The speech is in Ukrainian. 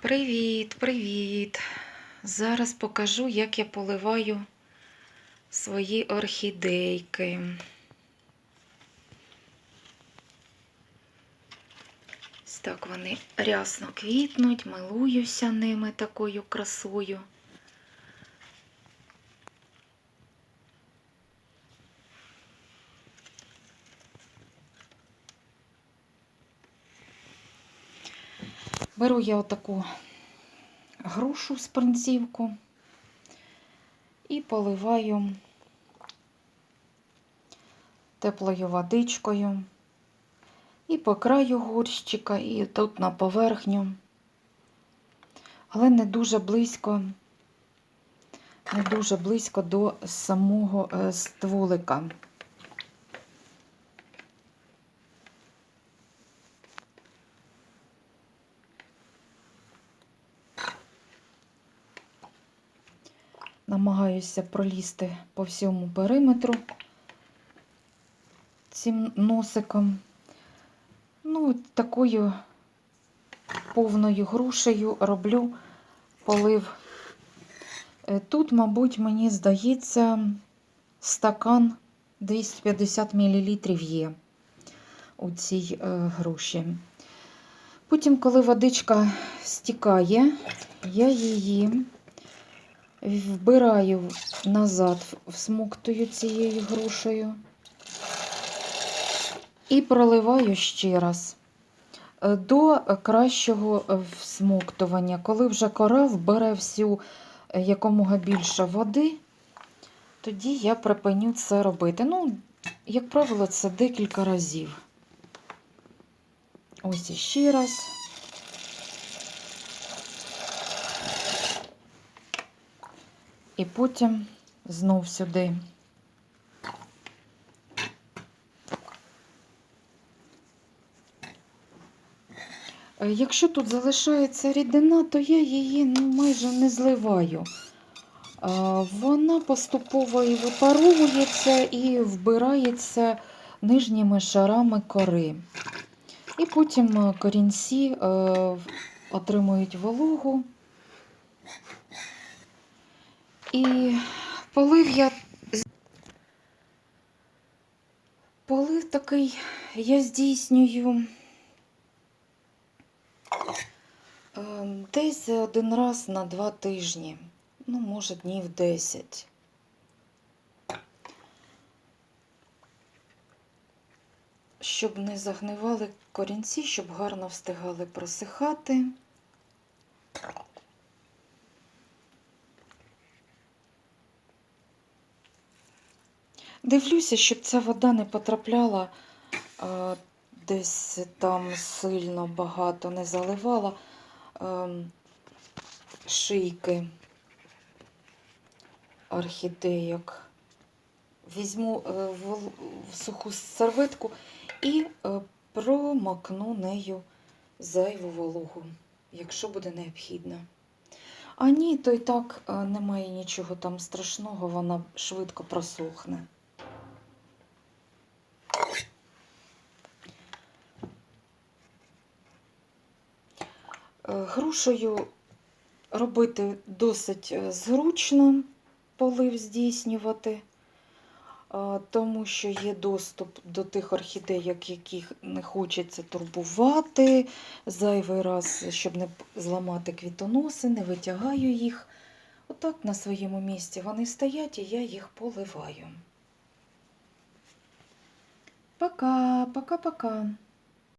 Привіт, привіт! Зараз покажу, як я поливаю свої орхідейки. Ось так вони рясно квітнуть, милуюся ними такою красою. Беру я отаку грушу з і поливаю теплою водичкою і по краю горщика, і тут на поверхню, але не дуже близько, не дуже близько до самого е, стволика. Намагаюся пролізти по всьому периметру цим носиком. Ну, такою повною грушею роблю полив. Е, Тут, мабуть, мені здається, стакан 250 мл є у цій е, груші. Потім, коли водичка стікає, я її вбираю назад, всмоктую цією грушею і проливаю ще раз е, до кращого всмоктування. Коли вже кора вбере всю е, якомога більше води, тоді я припиню це робити. Ну, як правило, це декілька разів. Ось іще раз. І потім знов сюди. Е, Якщо тут залишається рідина, то я її ну, майже не зливаю. Е, Вона поступово і випаровується і вбирається нижніми шарами кори. І потім е, корінці отримують вологу. І полив я полив такий я здійснюю ем, десь один раз на два тижні, ну, може, днів 10. Щоб не загнивали корінці, щоб гарно встигали просихати. Дивлюся, щоб ця вода не потрапляла е, десь там сильно багато, не заливала е, шийки орхідейок. Візьму е, в, в суху серветку і е, промокну нею зайву вологу, якщо буде необхідно. А ні, то й так немає нічого там страшного, вона швидко просохне. Грушею робити досить е, зручно полив здійснювати, е, тому що є доступ до тих орхідейок, яких не хочеться турбувати. Зайвий раз, щоб не зламати квітоноси, не витягаю їх. Отак на своєму місці вони стоять і я їх поливаю. Пока, пока-пока.